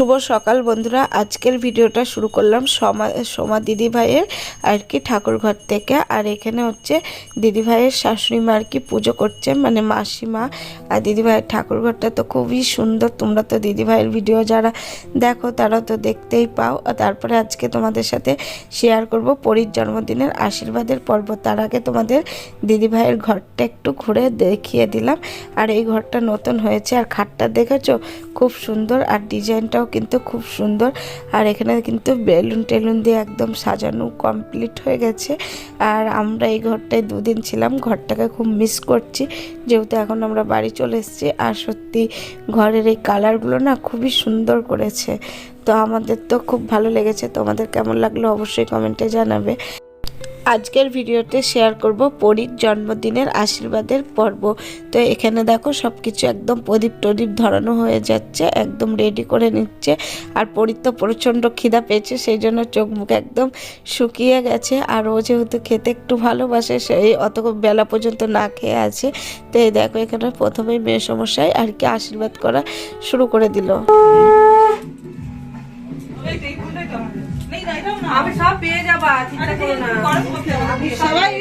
শুভ সকাল বন্ধুরা। আজকের ভিডিওটা শুরু করলাম সোমা সোমা দিদি ভাইয়ের আর কি ঠাকুর ঘর থেকে। আর এখানে হচ্ছে দিদি ভাইয়ের শাশুড়ি মা আর কি পুজো করছে মানে মাসিমা আর দিদি ভাইয়ের ঠাকুর ঘরটা তো খুবই সুন্দর। তোমরা তো দিদি ভাইয়ের ভিডিও যারা দেখো, তারা তো দেখতেই পাও। আর তারপরে আজকে তোমাদের সাথে শেয়ার করব পরীর জন্মদিনের আশীর্বাদের পর্ব। তার আগে তোমাদের দিদি ভাইয়ের ঘরটা একটু ঘুরে দেখিয়ে দিলাম। আর এই ঘরটা নতুন হয়েছে। আর খাটটা দেখেছ? খুব সুন্দর। আর ডিজাইনটাও কিন্তু খুব সুন্দর। আর এখানে কিন্তু বেলুন টেলুন দিয়ে একদম সাজানো কমপ্লিট হয়ে গেছে। আর আমরা এই ঘরটায় দুদিন ছিলাম, ঘরটাকে খুব মিস করছি। যেহেতু এখন আমরা বাড়ি চলে এসেছি, আর সত্যি ঘরের এই কালারগুলো না খুবই সুন্দর করেছে। তো আমাদের তো খুব ভালো লেগেছে। তোমাদের কেমন লাগল অবশ্যই কমেন্টে জানাবে। আজকের ভিডিওতে শেয়ার করব পরীর জন্মদিনের আশীর্বাদের পর্ব তো এখানে দেখো সব কিছু একদম প্রদীপ টদীপ ধরানো হয়ে যাচ্ছে একদম রেডি করে নিচ্ছে আর পরীর তো প্রচণ্ড খিদা পেয়েছে সেই জন্য চোখ মুখ একদম শুকিয়ে গেছে আর ও যেহেতু খেতে একটু ভালোবাসে সেই অত বেলা পর্যন্ত না খেয়ে আছে তো এই দেখো এখানে প্রথমেই মেয়ে সমস্যায় আর কি আশীর্বাদ করা শুরু করে দিল আমি পেয়ে যাবা চিন্তা করো না। সবাই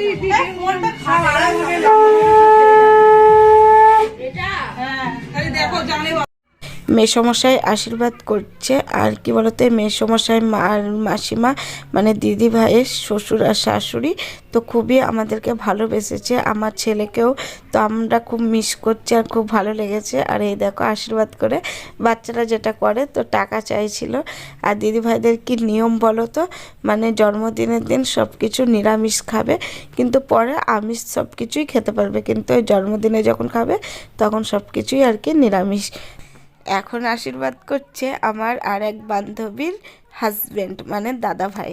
মেসমশাই আশীর্বাদ করছে। আর কি বলতো মেসমশাই মা মাসিমা মানে দিদি ভাইয়ের শ্বশুর আর শাশুড়ি তো খুবই আমাদেরকে ভালোবেসেছে। আমার ছেলেকেও তো আমরা খুব মিস করছি আর খুব ভালো লেগেছে। আর এই দেখো, আশীর্বাদ করে বাচ্চারা যেটা করে তো টাকা চাইছিল। আর দিদি ভাইদের কি নিয়ম বলো তো মানে জন্মদিনের দিন সব কিছু নিরামিষ খাবে, কিন্তু পরে আমিষ সব কিছুই খেতে পারবে। কিন্তু ওই জন্মদিনে যখন খাবে, তখন সব কিছুই আর কি নিরামিষ। এখন আশীর্বাদ করছে আমার আর এক বান্ধবীর হাজবেন্ড মানে দাদা ভাই।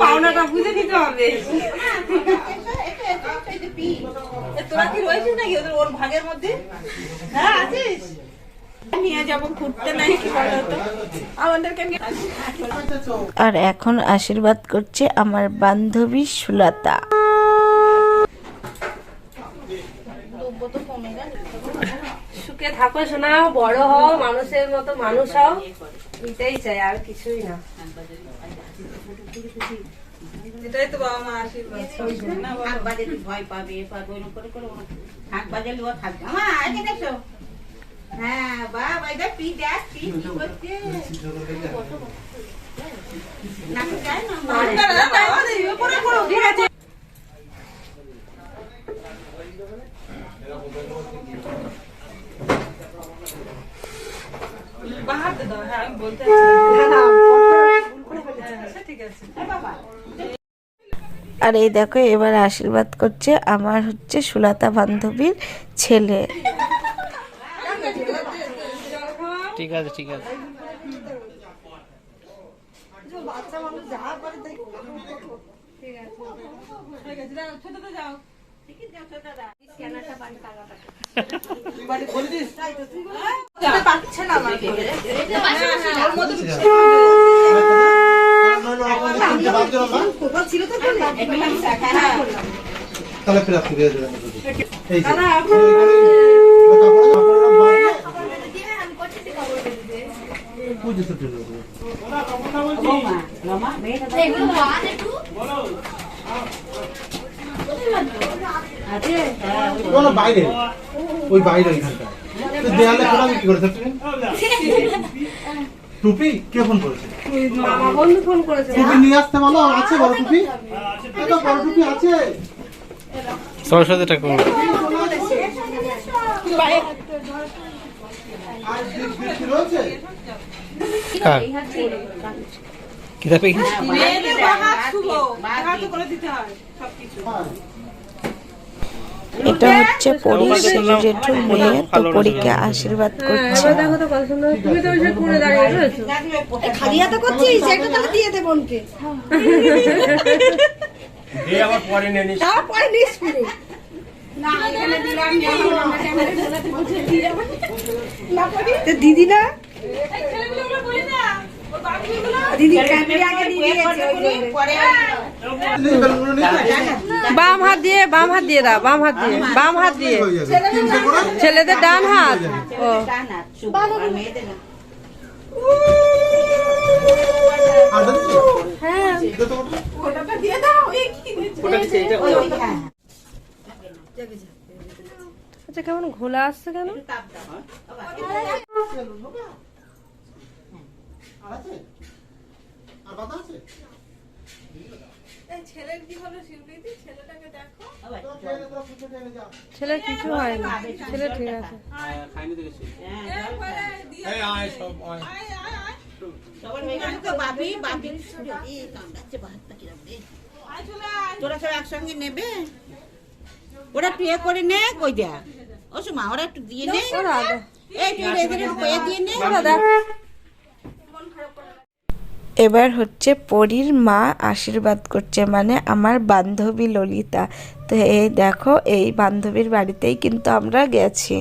পাওনাটা বুঝে দিতে হবে তোরা কি রয়েছিস নাকি? ওদের ওর ভাগের মধ্যে? হ্যাঁ আছিস? নিয়ে যাব ঘুরতে নাই কি বলো আমাদেরকে আর এখন আশীর্বাদ করছে আমার বান্ধবী সুলতা। সুখে থাকো শোনা বড় হও মানুষের মতো মানুষ হও। এটাই চাই আর কিছুই না। এটাই তো বাবা মা আশীর্বাদ। বলো। ভয় পাবে? এ পাবে করে করে ও থাকবে। আমা এখানে এসো। হ্যাঁ বাবা এটা পি দেখ পি কি করছে নাকি যায় না মা? না, না, না, বাবা, এই উপরে পড়ো, ঠিক আছে। বাহাতে দাও, হ্যাঁ, আমি বলতে হ্যাঁ, আচ্ছা, ঠিক আছে। আর এই দেখো এবার আশীর্বাদ করছে আমার হচ্ছে সুলতা বান্ধবীর ছেলে ঠিক আছে ঠিক আছে। পাচ্ছে না হ্যাঁ, তাহলে ফের এই যে পুজো তো চলে যাবে। ও না, বাইরে? ওই বাইরে ওইখানটা দেয়ালে ফোনা কি করেছে টুপি কে? ফোন করেছে মামা বন্ধু ফোন করেছে? টুপি নিয়ে আসতে বলো আছে বড় টুপি? বড় টুপি আছে। সরস্বতী ঠাকুর রয়েছে? কার কিতাবে কি মেয়েদের বাহাত শুভ। বাহাত করে দিতে হয় সবকিছু। এটা হচ্ছে পরীর ছেলে মেয়ে তো পরীকে আশীর্বাদ করছে। দেখো তো কত তুমি তো ওই কোণে দাঁড়িয়ে রয়েছো। খালি হাতে করছিস? একটা তাহলে দিয়ে দে বোনকে। তাও পরে নিস ফিরে তো দিদি না? বাম হাত দিয়ে, বাম হাত দিয়ে দাও, বাম হাত দিয়ে, বাম হাত দিয়ে ছেলেদের ডান হাত ও। আচ্ছা কেমন ঘোলা আসছে কেন। আর আছে? আর বাতা আছে? ছেলের কি হলো শিবনীতি ছেলেটাকে দেখো। তোরা ফুটে ট্রেনে যা। ছেলে কিছু হয়নি ছেলে ঠিক আছে। হয়ে। এই তোরা সব একসঙ্গে নেবে? ওরা টুয়ে করে নে কই যা ও সুমা ওরা একটু দিয়ে নে এই তুই দিয়ে নে। এবার হচ্ছে পরীর মা আশীর্বাদ করছে মানে আমার বান্ধবী ললিতা। তো এই দেখো এই বান্ধবীর বাড়িতেই কিন্তু আমরা গেছি।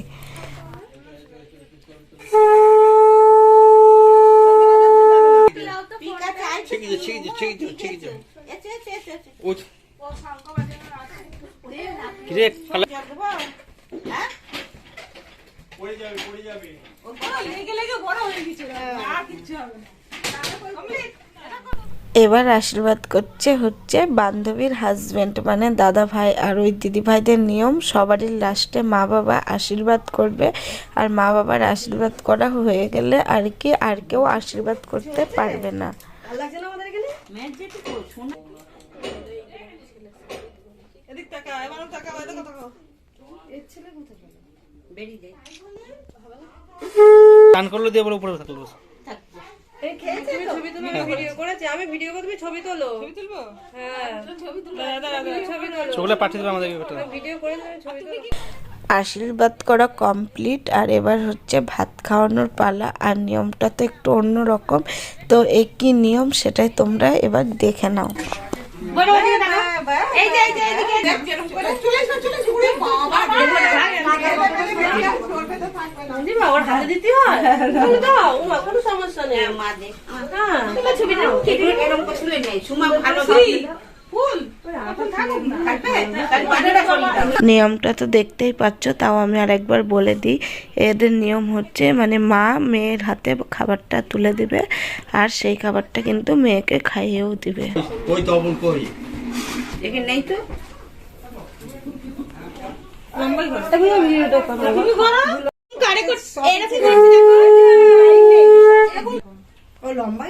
ঠিক আছে আয় ঠিক আছে ঠিক আছে ঠিক আছে ঠিক আছে এসে এসে এসে এসে উঠ কিরে কালা জল দেবো হ্যাঁ লেগে লেগে বড় হয়ে গেছে আর কিচ্ছু হবে না কমপ্লিট এবার আশীর্বাদ করছে হচ্ছে বান্ধবীর হাজবেন্ড মানে দাদা ভাই আর ওই দিদি ভাইদের নিয়ম সবারই লাস্টে মা বাবা আশীর্বাদ করবে। আর মা বাবার আশীর্বাদ করা হয়ে গেলে আর কি আর কেউ আশীর্বাদ করতে পারবে না। টান করল দিয়ে বলে উপরে থাকল আমি ভিডিও করে তুমি ছবি তোলো। তুলবো? হ্যাঁ। ছবি তুলবো ছবি তোলো চোখলে পাঠিয়ে দেবো আমাদের ভিডিও করে ছবি তোলো। আশীর্বাদ করা কমপ্লিট আর এবার হচ্ছে ভাত খাওয়ানোর পালা আর নিয়মটা তো একটু অন্যরকম। তো এ কি নিয়ম সেটাই তোমরা এবার দেখে নাও। এই যে এই যে এইদিকে চলে এসো চলে এসো ওরে বাবা দিবা ওর হাতে দিতে হয় দাও উমা কোনো সমস্যা নেই মা দে হ্যাঁ ছবি নাও এরকম করে নেই সুমা ভালো দাও নিয়মটা তো দেখতেই পাচ্ছ তাও আমি আর একবার বলে দিই। এদের নিয়ম হচ্ছে মানে মা মেয়ের হাতে খাবারটা তুলে দিবে আর সেই খাবারটা কিন্তু মেয়েকে খাইয়েও দিবে। কই তবল কই? এখানে নেই তো? তুমি ভিডিওটা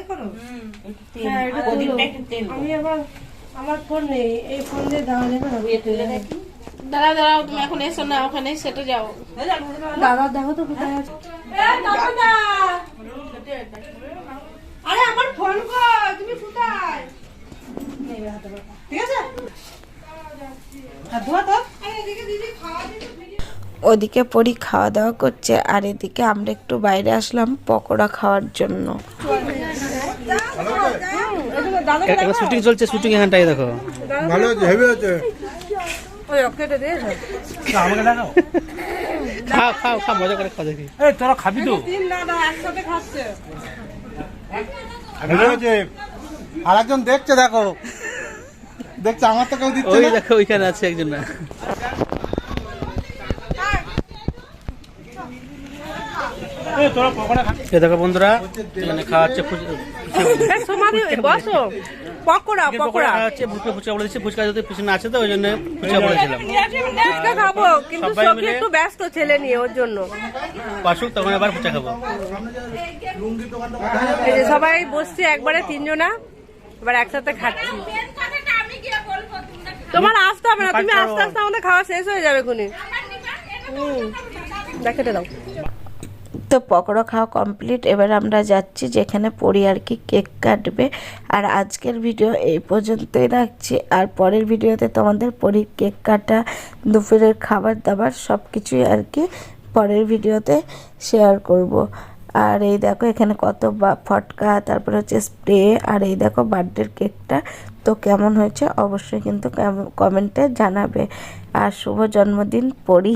করো। আমি আবার আমার ফোন নেই এই ফোন দিয়ে দেওয়া যাবে না? দাঁড়া দাঁড়াও তুমি এখন এসো না ওখানে সেটা যাও। দাদা দেখো তো কোথায় আছে। আরে আমার ফোন কর তুমি কোথায়? ঠিক আছে? হাত ধোয়া তো। এদিকে দিদি খাওয়া দিদি ওদিকে পরি খাওয়া দাওয়া করছে আর এদিকে আমরা একটু বাইরে আসলাম পকোড়া খাওয়ার জন্য। শুটিং চলছে শুটিং এখানটাই দেখো। ভালো আছে হেভি আছে। ওই রকেটে দে আমাকে দেখাও। খাও খাও খাও মজা করে খাও দেখি। এই তোরা খাবি তো। তিন দাদা একসাথে খাচ্ছে। হেভি আছে। আর একজন দেখছে দেখো। দেখছে আমার তো কেউ দিচ্ছে ওই না। দেখো ওইখানে আছে একজন না। এই দেখো বন্ধুরা এখানে খাওয়াচ্ছে বসো। পকোড়া পকোড়া ফুচকা ফুচকা বলে দিচ্ছি ফুচকা যদি পিছনে আছে তো ওই জন্য ফুচকা বলেছিলাম। ফুচকা খাব কিন্তু সবাই সখী মিলে- একটু ব্যস্ত ছেলে নিয়ে ওর জন্য। পাশুক তখন আবার ফুচকা খাব। এই যে সবাই বসছে একবারে তিনজনা এবার একসাথে খাচ্ছি। তোমার আসতে হবে না তুমি আস্তে আস্তে আমাদের খাওয়া শেষ হয়ে যাবে খুনি হুম দেখে দাও। তো পকোড়া খাওয়া কমপ্লিট এবার আমরা যাচ্ছি যেখানে পড়ি আর কি কেক কাটবে। আর আজকের ভিডিও এই পর্যন্তই রাখছি। আর পরের ভিডিওতে তোমাদের পরি কেক কাটা, দুপুরের খাবার দাবার সব কিছুই আর কি পরের ভিডিওতে শেয়ার করব। আর এই দেখো এখানে কত ফটকা, তারপর হচ্ছে স্প্রে আর এই দেখো বার্থডের কেকটা। তো কেমন হয়েছে অবশ্যই কিন্তু কমেন্টে জানাবে। আর শুভ জন্মদিন, পরি।